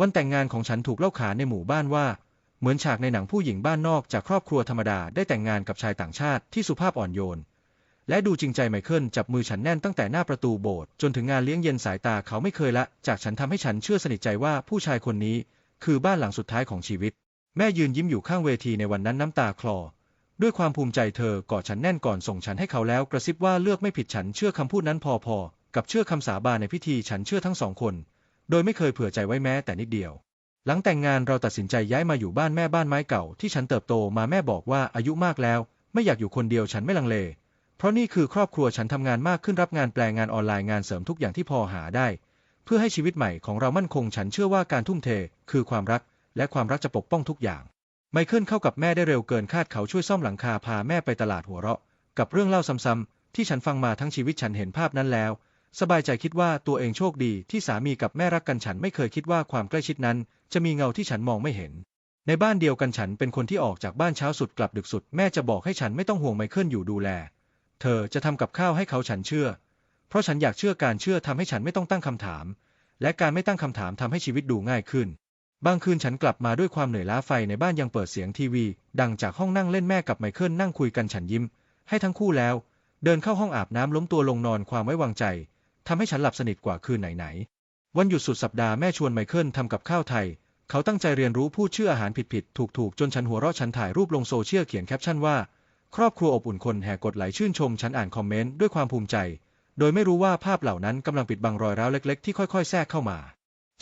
วันแต่งงานของฉันถูกเล่าขานในหมู่บ้านว่า เหมือนฉากในหนังผู้หญิงบ้านนอกจากครอบครัวธรรมดาได้แต่งงานกับชายต่างชาติที่สุภาพอ่อนโยน และดูจริงใจไมเคิลจับมือฉันแน่นตั้งแต่หน้าประตูโบสถ์จนถึงงานเลี้ยงเย็นสายตาเขาไม่เคยละ จากฉันทำให้ฉันเชื่อสนิทใจว่าผู้ชายคนนี้ คือบ้านหลังสุดท้ายของชีวิต แม่ยืนยิ้มอยู่ข้างเวทีในวันนั้นน้ำตาคลอ ด้วยความภูมิใจเธอกอดฉันแน่นก่อนส่งฉันให้เขาแล้วกระซิบว่าเลือกไม่ผิดฉันเชื่อคำพูดนั้นพอๆกับเชื่อคำสาบานในพิธีฉันเชื่อทั้งสองคน โดยไม่เคยเผื่อใจไว้แม้แต่นิดเดียว หลังแต่งงานเราตัดสินใจย้ายมาอยู่บ้านแม่บ้านไม้เก่าที่ฉันเติบโตมาแม่บอกว่าอายุมากแล้ว ไม่อยากอยู่คนเดียวฉันไม่ลังเล เพราะนี่คือครอบครัวฉันทำงานมากขึ้นรับงานแปลงานออนไลน์งานเสริมทุกอย่างที่พอหาได้ เพื่อให้ชีวิตใหม่ของเรามั่นคงฉันเชื่อว่าการทุ่มเท คือความรัก และความรักจะปกป้องทุกอย่าง ไมเคิลเข้ากับแม่ได้เร็วเกินคาดเขาช่วยซ่อมหลังคาพาแม่ไปตลาดหัวเราะ กับเรื่องเล่าซ้ำๆที่ฉันฟังมาทั้งชีวิตฉันเห็นภาพนั้นแล้ว สบายใจคิดว่าตัวเองโชคดีที่สามีกับแม่รักกันฉันไม่เคยคิดว่าความใกล้ชิดนั้น จะมีเงาที่ฉันมองไม่เห็น ในบ้านเดียวกันฉันเป็นคนที่ออกจากบ้านเช้าสุดกลับดึกสุด แม่จะบอกให้ฉันไม่ต้องห่วงไมเคิลอยู่ดูแล เธอจะทำกับข้าวให้เขาฉันเชื่อ เพราะฉันอยากเชื่อการเชื่อทำให้ฉันไม่ต้องตั้งคำถาม และการไม่ตั้งคำถามทำให้ชีวิตดูง่ายขึ้น บางคืนฉันกลับมาด้วยความเหนื่อยล้าไฟในบ้านยังเปิดเสียงทีวี ดังจากห้องนั่งเล่นแม่กับไมเคิลนั่งคุยกันฉันยิ้ม ให้ทั้งคู่แล้ว เดินเข้าห้องอาบน้ำล้มตัวลงนอนความไว้วางใจ ทำให้ฉันหลับสนิทกว่าคืนไหนๆ วันหยุดสุดสัปดาห์แม่ชวนไมเคิลทำกับข้าวไทย เขาตั้งใจเรียนรู้พูดชื่ออาหารผิดๆ ถูกๆ จนฉันหัวเราะฉันถ่ายรูปลงโซเชียลเขียนแคปชั่นว่า ครอบครัวอบอุ่นคนแห่กดไลค์ชื่นชมฉันอ่านคอมเมนต์ด้วยความภูมิใจ โดยไม่รู้ว่าภาพเหล่านั้นกำลังปิดบังรอยร้าวเล็กๆ ที่ค่อยๆ แทรกเข้ามา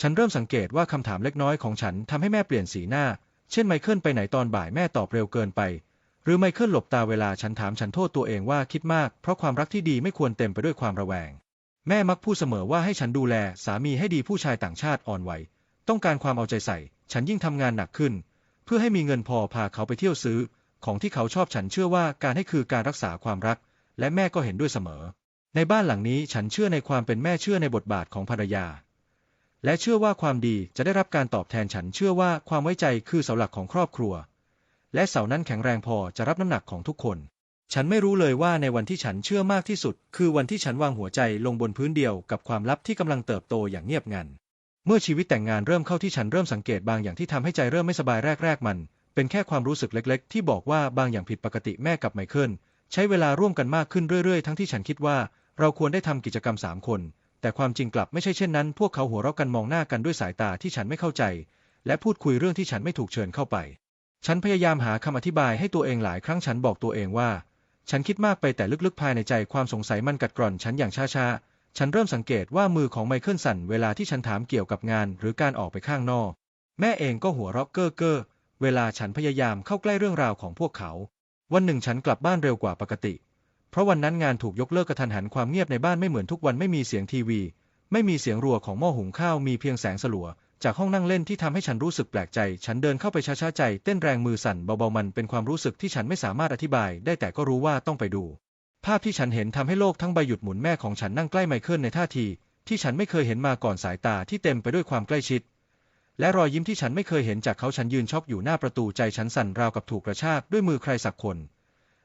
ฉันเริ่มสังเกตว่าคำถามเล็กน้อยของฉันทำให้แม่เปลี่ยนสีหน้า เช่นไมเคิลไปไหนตอนบ่ายแม่ตอบเร็วเกินไปหรือไมเคิลหลบตาเวลาฉันถามฉันโทษตัวเองว่าคิดมาก เพราะความรักที่ดีไม่ควรเต็มไปด้วยความระแวง แม่มักพูดเสมอว่าให้ฉันดูแลสามีให้ดีผู้ชายต่างชาติอ่อนไหว ต้องการความเอาใจใส่ ฉันยิ่งทำงานหนักขึ้น เพื่อให้มีเงินพอพาเขาไปเที่ยวซื้อ ของที่เขาชอบฉันเชื่อว่าการให้คือการรักษาความรัก และแม่ก็เห็นด้วยเสมอ ในบ้านหลังนี้ฉันเชื่อในความเป็นแม่เชื่อในบทบาทของภรรยา และเชื่อว่าความดีจะได้รับการตอบแทนฉันเชื่อว่าความไว้ใจคือเสาหลักของครอบครัว และเสานั้นแข็งแรงพอจะรับน้ำหนักของทุกคน ฉันไม่รู้เลยว่าในวันที่ฉันเชื่อมากที่สุด คือวันที่ฉันวางหัวใจลงบนพื้นเดียวกับความลับที่กำลังเติบโตอย่างเงียบงัน เมื่อชีวิตแต่งงานเริ่มเข้าที่ฉันเริ่มสังเกตบางอย่างที่ทำให้ใจเริ่มไม่สบายแรกๆมัน เป็นแค่ความรู้สึกเล็กๆ ที่บอกว่าบางอย่างผิดปกติแม่กับไมเคิลใช้เวลาร่วมกันมากขึ้นเรื่อยๆ ทั้งที่ฉันคิดว่า เราควรได้ทำกิจกรรมสามคน แต่ความจริงกลับไม่ใช่เช่นนั้น พวกเขาหัวเราะกันมองหน้ากันด้วยสายตาที่ฉันไม่เข้าใจ และพูดคุยเรื่องที่ฉันไม่ถูกเชิญเข้าไป ฉันพยายามหาคำอธิบายให้ตัวเองหลายครั้งฉันบอกตัวเองว่า ฉันคิดมากไปแต่ลึกๆภายในใจความสงสัยมันกัดกร่อนฉันอย่างช้าๆ ฉันเริ่มสังเกตว่ามือของไมเคิลสั่นเวลาที่ฉันถามเกี่ยวกับงานหรือการออกไปข้างนอก แม่เองก็หัวเราะเก้อเก้อเวลาฉันพยายามเข้าใกล้เรื่องราวของพวกเขา วันหนึ่งฉันกลับบ้านเร็วกว่าปกติ เพราะวันนั้นงานถูกยกเลิกกระทันหันความเงียบในบ้านไม่เหมือนทุกวันไม่มีเสียงทีวี ไม่มีเสียงรัวของหม้อหุงข้าวมีเพียงแสงสลัว จากห้องนั่งเล่นที่ทำให้ฉันรู้สึกแปลกใจ ฉันเดินเข้าไปช้าๆใจเต้นแรงมือสั่นเบาๆมันเป็นความรู้สึกที่ฉันไม่สามารถอธิบาย ได้แต่ก็รู้ว่าต้องไปดู ภาพที่ฉันเห็นทำให้โลกทั้งใบหยุดหมุนแม่ของฉันนั่งใกล้ไมเคิลในท่าที ที่ฉันไม่เคยเห็นมาก่อนสายตาที่เต็มไปด้วยความใกล้ชิด และรอยยิ้มที่ฉันไม่เคยเห็นจากเขาฉันยืนช็อกอยู่หน้าประตูใจฉันสั่นราวกับถูกกระชากด้วยมือใครสักคน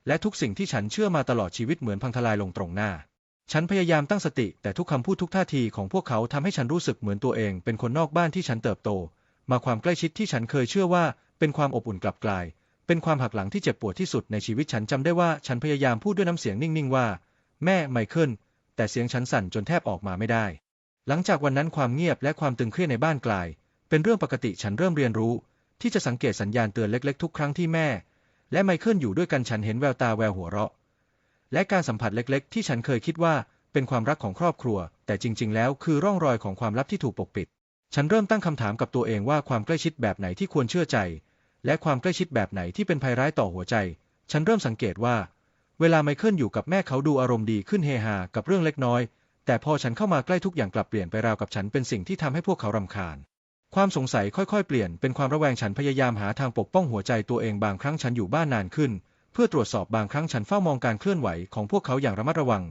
และทุกสิ่งที่ฉันเชื่อมาตลอดชีวิตเหมือนพังทลายลงตรงหน้า ฉันพยายามตั้งสติแต่ทุกคำพูดทุกท่าทีของพวกเขาทำให้ฉันรู้สึกเหมือนตัวเอง เป็นคนนอกบ้านที่ฉันเติบโต มาความใกล้ชิดที่ฉันเคยเชื่อว่า เป็นความอบอุ่นกลับกลาย เป็นความหักหลังที่เจ็บปวดที่สุดในชีวิตฉันจำได้ว่าฉันพยายามพูดด้วยน้ำเสียงนิ่งๆว่า แม่ไมเคิลแต่เสียงฉันสั่นจนแทบออกมาไม่ได้ หลังจากวันนั้นความเงียบและความตึงเครียดในบ้านกลาย เป็นเรื่องปกติฉันเริ่มเรียนรู้ ที่จะสังเกตสัญญาณเตือนเล็ก ๆ ทุกครั้งที่แม่ และไมเคิลอยู่ด้วยกันฉันเห็นแววตาแววหัวเราะ และการสัมผัสเล็กๆ ที่ฉันเคยคิดว่าเป็นความรักของครอบครัว แต่จริง ๆ แล้วคือร่องรอยของความลับที่ถูกปกปิด ฉันเริ่มตั้งคำถามกับตัวเองว่าความใกล้ชิดแบบไหนที่ควรเชื่อใจ และความใกล้ชิดแบบไหนที่เป็นภัยร้ายต่อหัวใจ ฉันเริ่มสังเกตว่า เวลาไมเคิลอยู่กับแม่เขาดูอารมณ์ดีขึ้นเฮฮากับเรื่องเล็กน้อย แต่พอฉันเข้ามาใกล้ทุกอย่างกลับเปลี่ยนไปราวกับฉันเป็นสิ่งที่ทำให้พวกเขารำคาญ ความสงสัยค่อยๆ เปลี่ยนเป็นความระแวงฉันพยายามหาทางปกป้องหัวใจตัวเองบางครั้งฉันอยู่บ้านนานขึ้น เพื่อตรวจสอบบางครั้งฉันเฝ้ามองการเคลื่อนไหวของพวกเขาอย่างระมัดระวัง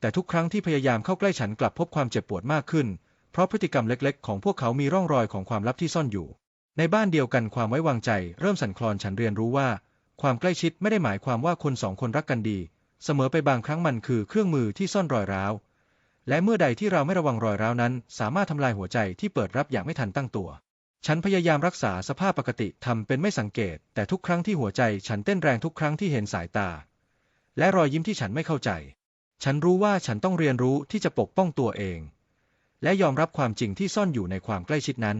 แต่ทุกครั้งที่พยายามเข้าใกล้ฉันกลับพบความเจ็บปวดมากขึ้น เพราะพฤติกรรมเล็กๆ ของพวกเขามีร่องรอยของความลับที่ซ่อนอยู่ ในบ้านเดียวกันความไว้วางใจ เริ่มสั่นคลอนฉันเรียนรู้ว่า ความใกล้ชิดไม่ได้หมายความว่าคนสองคนรักกันดี เสมอไปบางครั้งมันคือเครื่องมือที่ซ่อนรอยร้าว และเมื่อใดที่เราไม่ระวังรอยร้าวนั้น สามารถทำลายหัวใจที่เปิดรับอย่างไม่ทันตั้งตัว ฉันพยายามรักษาสภาพปกติทำเป็นไม่สังเกต แต่ทุกครั้งที่หัวใจฉันเต้นแรงทุกครั้งที่เห็นสายตา และรอยยิ้มที่ฉันไม่เข้าใจ ฉันรู้ว่าฉันต้องเรียนรู้ที่จะปกป้องตัวเอง และยอมรับความจริงที่ซ่อนอยู่ในความใกล้ชิดนั้น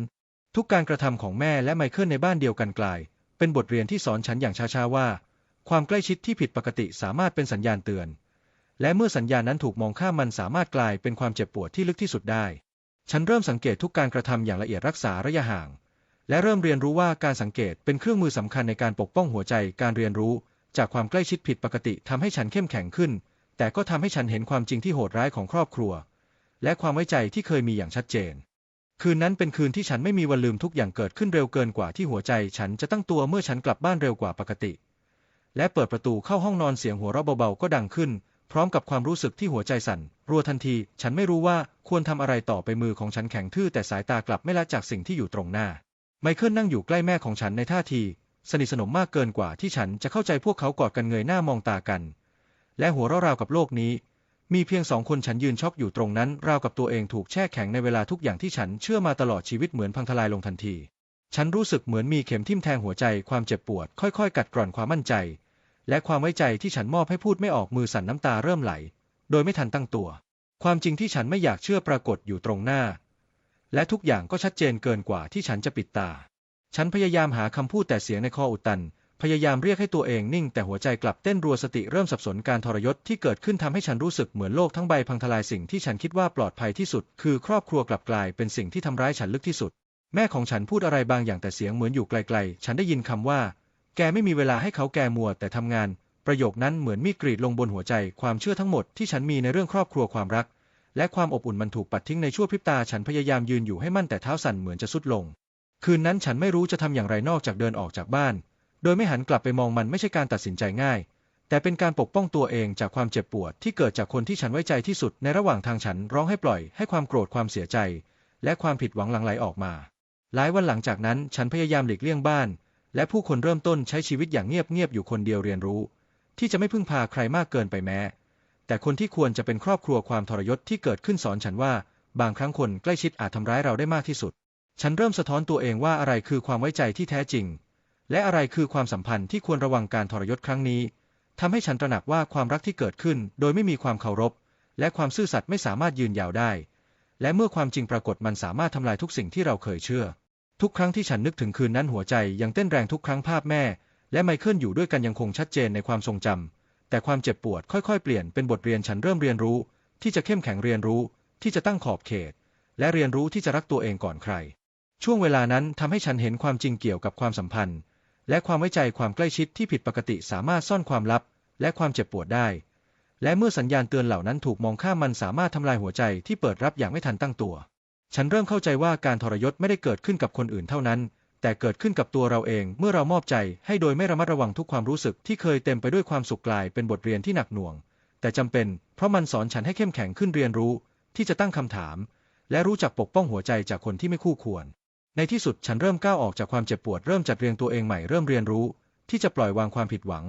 ทุกการกระทำของแม่และไมเคิลในบ้านเดียวกันกลาย เป็นบทเรียนที่สอนฉันอย่างช้าๆว่า ความใกล้ชิดที่ผิดปกติสามารถเป็นสัญญาณเตือน และเมื่อสัญญาณนั้นถูกมองข้ามมันสามารถกลายเป็นความเจ็บปวดที่ลึกที่สุดได้ ฉันเริ่มสังเกตทุกการกระทำอย่างละเอียดรักษาระยะห่าง และเริ่มเรียนรู้ว่าการสังเกตเป็นเครื่องมือสำคัญในการปกป้องหัวใจ การเรียนรู้ จากความใกล้ชิดผิดปกติทำให้ฉันเข้มแข็งขึ้น แต่ก็ทำให้ฉันเห็นความจริงที่โหดร้ายของครอบครัว และความไว้ใจที่เคยมีอย่างชัดเจน คืนนั้นเป็นคืนที่ฉันไม่มีวันลืมทุกอย่างเกิดขึ้นเร็วเกินกว่าที่หัวใจ ฉันจะตั้งตัวเมื่อฉันกลับบ้านเร็วกว่าปกติ และเปิดประตูเข้าห้องนอนเสียงหัวเราะเบาๆก็ดังขึ้น พร้อมกับความรู้สึกที่หัวใจสั่น รัวทันที ฉันไม่รู้ว่าควรทำอะไรต่อไปมือของฉันแข็งทื่อแต่สายตากลับไม่ละจากสิ่งที่อยู่ตรงหน้า ไมเคิลนั่งอยู่ใกล้แม่ของฉันในท่าที สนิทสนมมากเกินกว่าที่ฉันจะเข้าใจพวกเขากอดกันเงยหน้ามองตากัน และหัวเราะราวกับโลกนี้ มีเพียงสองคนฉันยืนช็อกอยู่ตรงนั้น ราวกับตัวเองถูกแช่แข็งในเวลาทุกอย่างที่ฉันเชื่อมาตลอดชีวิตเหมือนพังทลายลงทันที ฉันรู้สึกเหมือนมีเข็มทิ่มแทงหัวใจความเจ็บปวด ค่อยๆ กัดกร่อนความมั่นใจ และความไว้ใจที่ฉันมอบให้พูดไม่ออกมือสั่นน้ำตาเริ่มไหล โดยไม่ทันตั้งตัว ความจริงที่ฉันไม่อยากเชื่อปรากฏอยู่ตรงหน้า และทุกอย่างก็ชัดเจนเกินกว่าที่ฉันจะปิดตา ฉันพยายามหาคำพูดแต่เสียงในคออุดตัน พยายามเรียกให้ตัวเองนิ่ง แต่หัวใจกลับเต้นรัวสติเริ่มสับสนการทรยศที่เกิดขึ้นทำให้ฉันรู้สึกเหมือนโลกทั้งใบพังทลายสิ่งที่ฉันคิดว่าปลอดภัยที่สุด คือครอบครัวกลับกลายเป็นสิ่งที่ทำร้ายฉันลึกที่สุด แม่ของฉันพูดอะไรบางอย่างแต่เสียงเหมือนอยู่ไกลๆ ฉันได้ยินคำว่า แกไม่มีเวลาให้เขาแกมัวแต่ทำงาน ประโยคนั้นเหมือนมีดกรีดลงบนหัวใจ ความเชื่อทั้งหมดที่ฉันมีในเรื่องครอบครัวความรัก และความอบอุ่นมันถูกปัดทิ้งในชั่วพริบตา ฉันพยายามยืนอยู่ให้มั่นแต่เท้าสั่นเหมือนจะสุดลง คืนนั้นฉันไม่รู้จะทำอย่างไรนอกจากเดินออกจากบ้าน โดยไม่หันกลับไปมองมันไม่ใช่การตัดสินใจง่าย แต่เป็นการปกป้องตัวเองจากความเจ็บปวดที่เกิดจากคนที่ฉันไว้ใจที่สุด ในระหว่างทางฉันร้องให้ปล่อยให้ความโกรธความเสียใจ และความผิดหวังหลั่งไหลออกมา หลายวันหลังจากนั้นฉันพยายามหลีกเลี่ยงบ้าน และผู้คนเริ่มต้นใช้ชีวิตอย่างเงียบๆอยู่คนเดียวเรียนรู้ ที่จะไม่พึ่งพาใครมากเกินไปแม้ แต่คนที่ควรจะเป็นครอบครัวความทรยศที่เกิดขึ้นสอนฉันว่า บางครั้งคนใกล้ชิดอาจทำร้ายเราได้มากที่สุด ฉันเริ่มสะท้อนตัวเองว่าอะไรคือความไว้ใจที่แท้จริง และอะไรคือความสัมพันธ์ที่ควรระวังการทรยศครั้งนี้ทำให้ฉันตระหนักว่าความรักที่เกิดขึ้น โดยไม่มีความเคารพ และความซื่อสัตย์ไม่สามารถยืนยาวได้ และเมื่อความจริงปรากฏมันสามารถทำลายทุกสิ่งที่เราเคยเชื่อ ทุกครั้งที่ฉันนึกถึงคืนนั้นหัวใจยังเต้นแรงทุกครั้งภาพแม่ และไมเคิลอยู่ด้วยกันยังคงชัดเจนในความทรงจำแต่ความเจ็บปวดค่อยๆ เปลี่ยนเป็นบทเรียนฉันเริ่มเรียนรู้ ที่จะเข้มแข็งเรียนรู้ ที่จะตั้งขอบเขต และเรียนรู้ที่จะรักตัวเองก่อนใคร ช่วงเวลานั้นทำให้ฉันเห็นความจริงเกี่ยวกับความสัมพันธ์ และความไว้ใจความใกล้ชิดที่ผิดปกติสามารถซ่อนความลับ และความเจ็บปวดได้ และเมื่อสัญญาณเตือนเหล่านั้นถูกมองข้ามมันสามารถทำลายหัวใจที่เปิดรับอย่างไม่ทันตั้งตัว ฉันเริ่มเข้าใจว่าการทรยศไม่ได้เกิดขึ้นกับคนอื่นเท่านั้น แต่เกิดขึ้นกับตัวเราเองเมื่อเรามอบใจให้โดยไม่ระมัดระวังทุกความรู้สึกที่เคยเต็มไปด้วยความสุขกลายเป็นบทเรียนที่หนักหน่วง แต่จำเป็น เพราะมันสอนฉันให้เข้มแข็งขึ้นเรียนรู้ ที่จะตั้งคำถาม และรู้จักปกป้องหัวใจจากคนที่ไม่คู่ควร ในที่สุดฉันเริ่มก้าวออกจากความเจ็บปวดเริ่มจัดเรียงตัวเองใหม่เริ่มเรียนรู้ ที่จะปล่อยวางความผิดหวัง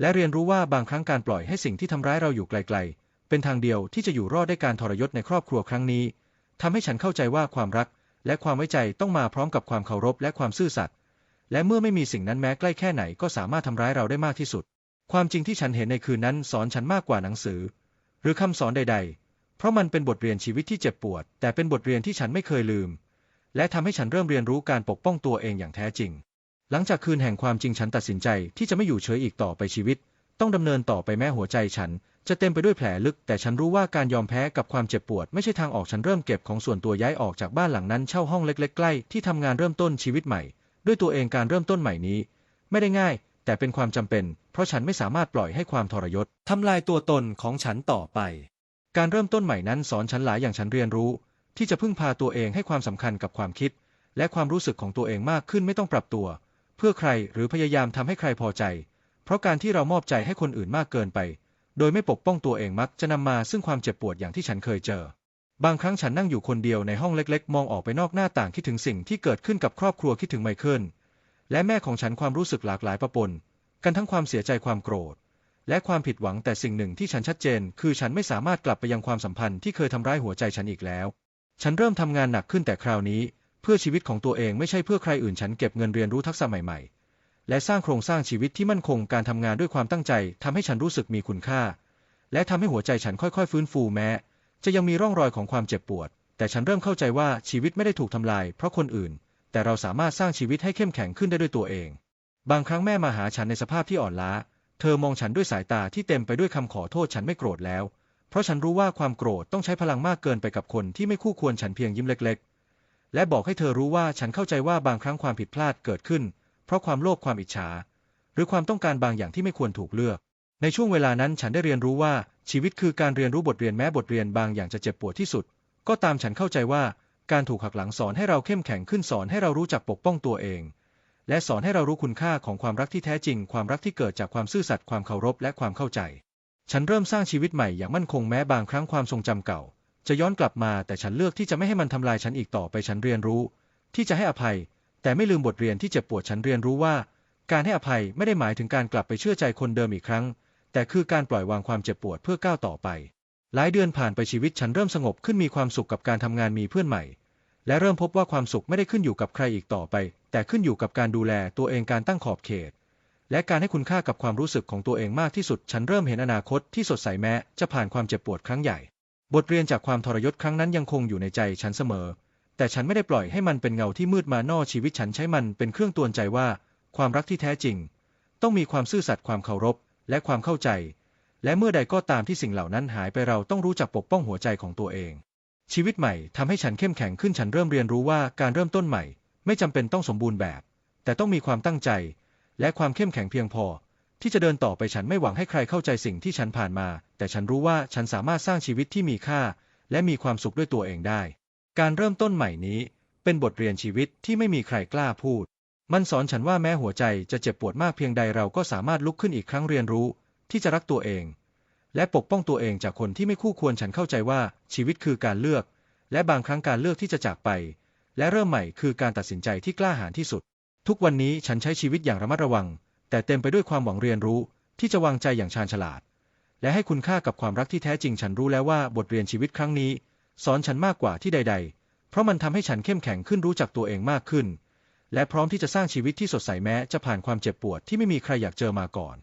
และเรียนรู้ว่าบางครั้งการปล่อยให้สิ่งที่ทำร้ายเราอยู่ไกล ๆ เป็นทางเดียวที่จะอยู่รอดได้การทรยศในครอบครัวครั้งนี้ ทำให้ฉันเข้าใจว่าความรักและความไว้ใจต้องมาพร้อมกับความเคารพและความซื่อสัตย์ และเมื่อไม่มีสิ่งนั้นแม้ใกล้แค่ไหนก็สามารถทำร้ายเราได้มากที่สุด ความจริงที่ฉันเห็นในคืนนั้นสอนฉันมากกว่าหนังสือ หรือคำสอนใด ๆ เพราะมันเป็นบทเรียนชีวิตที่เจ็บปวด แต่เป็นบทเรียนที่ฉันไม่เคยลืม และทำให้ฉันเริ่มเรียนรู้การปกป้องตัวเองอย่างแท้จริง หลังจากคืนแห่งความจริงฉันตัดสินใจที่จะไม่อยู่เฉยอีกต่อไปชีวิต ต้องดำเนินต่อไปแม้หัวใจฉัน จะเต็มไปด้วยแผลลึก แต่ฉันรู้ว่าการยอมแพ้กับความเจ็บปวด ไม่ใช่ทางออกฉันเริ่มเก็บของส่วนตัวย้ายออกจากบ้านหลังนั้นเช่าห้องเล็ก ๆ ใกล้ที่ทำงานเริ่มต้นชีวิตใหม่ ด้วยตัวเองการเริ่มต้นใหม่นี้ ไม่ได้ง่าย แต่เป็นความจำเป็น เพราะฉันไม่สามารถปล่อยให้ความทรยศทำลายตัวตนของฉันต่อไป การเริ่มต้นใหม่นั้นสอนฉันหลายอย่างฉันเรียนรู้ ที่จะพึ่งพาตัวเองให้ความสำคัญกับความคิด และความรู้สึกของตัวเองมากขึ้นไม่ต้องปรับตัว เพื่อใครหรือพยายามทำให้ใครพอใจ เพราะการที่เรามอบใจให้คนอื่นมากเกินไป โดยไม่ปกป้องตัวเองมักจะนำมาซึ่งความเจ็บปวดอย่างที่ฉันเคยเจอ บางครั้งฉันนั่งอยู่คนเดียวในห้องเล็กๆ มองออกไปนอกหน้าต่างคิดถึงสิ่งที่เกิดขึ้นกับครอบครัวคิดถึงไมเคิลและแม่ของฉันความรู้สึกหลากหลายประปน กันทั้งความเสียใจความโกรธ และความผิดหวังแต่สิ่งหนึ่งที่ฉันชัดเจน คือฉันไม่สามารถกลับไปยังความสัมพันธ์ที่เคยทำร้ายหัวใจฉันอีกแล้ว ฉันเริ่มทำงานหนักขึ้นแต่คราวนี้ เพื่อชีวิตของตัวเองไม่ใช่เพื่อใครอื่นฉันเก็บเงินเรียนรู้ทักษะใหม่ๆ และสร้างโครงสร้างชีวิตที่มั่นคงการทำงานด้วยความตั้งใจทำให้ฉันรู้สึกมีคุณค่า และทำให้หัวใจฉันค่อยๆ ฟื้นฟูแม้ จะยังมีร่องรอยของความเจ็บปวด แต่ฉันเริ่มเข้าใจว่าชีวิตไม่ได้ถูกทำลายเพราะคนอื่น แต่เราสามารถสร้างชีวิตให้เข้มแข็งขึ้นได้ด้วยตัวเอง บางครั้งแม่มาหาฉันในสภาพที่อ่อนล้า เธอมองฉันด้วยสายตาที่เต็มไปด้วยคำขอโทษฉันไม่โกรธแล้ว เพราะฉันรู้ว่าความโกรธต้องใช้พลังมากเกินไปกับคนที่ไม่คู่ควรฉันเพียงยิ้มเล็ก ๆ และบอกให้เธอรู้ว่าฉันเข้าใจว่าบางครั้งความผิดพลาดเกิดขึ้น เพราะความโลภความอิจฉา หรือความต้องการบางอย่างที่ไม่ควรถูกเลือก ในช่วงเวลานั้นฉันได้เรียนรู้ว่าชีวิตคือการเรียนรู้บทเรียนแม้บทเรียนบางอย่างจะเจ็บปวดที่สุด ก็ตามฉันเข้าใจว่าการถูกหักหลังสอนให้เราเข้มแข็งขึ้นสอนให้เรารู้จักปกป้องตัวเอง และสอนให้เรารู้คุณค่าของความรักที่แท้จริง ความรักที่เกิดจากความซื่อสัตย์ความเคารพและความเข้าใจ ฉันเริ่มสร้างชีวิตใหม่อย่างมั่นคงแม้บางครั้งความทรงจำเก่า จะย้อนกลับมาแต่ฉันเลือกที่จะไม่ให้มันทำลายฉันอีกต่อไปฉันเรียนรู้ ที่จะให้อภัย แต่ไม่ลืมบทเรียนที่เจ็บปวดฉันเรียนรู้ว่า การให้อภัยไม่ได้หมายถึงการกลับไปเชื่อใจคนเดิมอีกครั้ง แต่คือการปล่อยวางความเจ็บปวดเพื่อก้าวต่อไป หลายเดือนผ่านไปชีวิตฉันเริ่มสงบขึ้นมีความสุขกับการทำงานมีเพื่อนใหม่ และเริ่มพบว่าความสุขไม่ได้ขึ้นอยู่กับใครอีกต่อไป แต่ขึ้นอยู่กับการดูแลตัวเองการตั้งขอบเขต และการให้คุณค่ากับความรู้สึกของตัวเองมากที่สุด ฉันเริ่มเห็นอนาคตที่สดใสแม้จะผ่านความเจ็บปวดครั้งใหญ่ บทเรียนจากความทรยศครั้งนั้นยังคงอยู่ในใจฉันเสมอ แต่ฉันไม่ได้ปล่อยให้มันเป็นเงาที่มืดมานอชีวิตฉันใช้มันเป็นเครื่องตวนใจว่า ความรักที่แท้จริง ต้องมีความซื่อสัตย์ความเคารพ และความเข้าใจ และเมื่อใดก็ตามที่สิ่งเหล่านั้นหายไปเราต้องรู้จักปกป้องหัวใจของตัวเอง ชีวิตใหม่ทำให้ฉันเข้มแข็งขึ้นฉันเริ่มเรียนรู้ว่าการเริ่มต้นใหม่ ไม่จำเป็นต้องสมบูรณ์แบบ แต่ต้องมีความตั้งใจ และความเข้มแข็งเพียงพอ ที่จะเดินต่อไปฉันไม่หวังให้ใครเข้าใจสิ่งที่ฉันผ่านมา แต่ฉันรู้ว่าฉันสามารถสร้างชีวิตที่มีค่า และมีความสุขด้วยตัวเองได้ การเริ่มต้นใหม่นี้ เป็นบทเรียนชีวิตที่ไม่มีใครกล้าพูด มันสอนฉันว่าแม้หัวใจจะเจ็บปวดมากเพียงใดเราก็สามารถลุกขึ้นอีกครั้งเรียนรู้ ที่จะรักตัวเอง และปกป้องตัวเองจากคนที่ไม่คู่ควรฉันเข้าใจว่าชีวิตคือการเลือก และบางครั้งการเลือกที่จะจากไป และเริ่มใหม่คือการตัดสินใจที่กล้าหาญที่สุด ทุกวันนี้ฉันใช้ชีวิตอย่างระมัดระวัง แต่เต็มไปด้วยความหวังเรียนรู้ ที่จะวางใจอย่างชาญฉลาด และให้คุณค่ากับความรักที่แท้จริงฉันรู้แล้วว่าบทเรียนชีวิตครั้งนี้ สอนฉันมากกว่าที่ใด ๆ เพราะมันทำให้ฉันเข้มแข็งขึ้นรู้จักตัวเองมากขึ้น และพร้อมที่จะสร้างชีวิตที่สดใสแม้จะผ่านความเจ็บปวดที่ไม่มีใครอยากเจอมาก่อน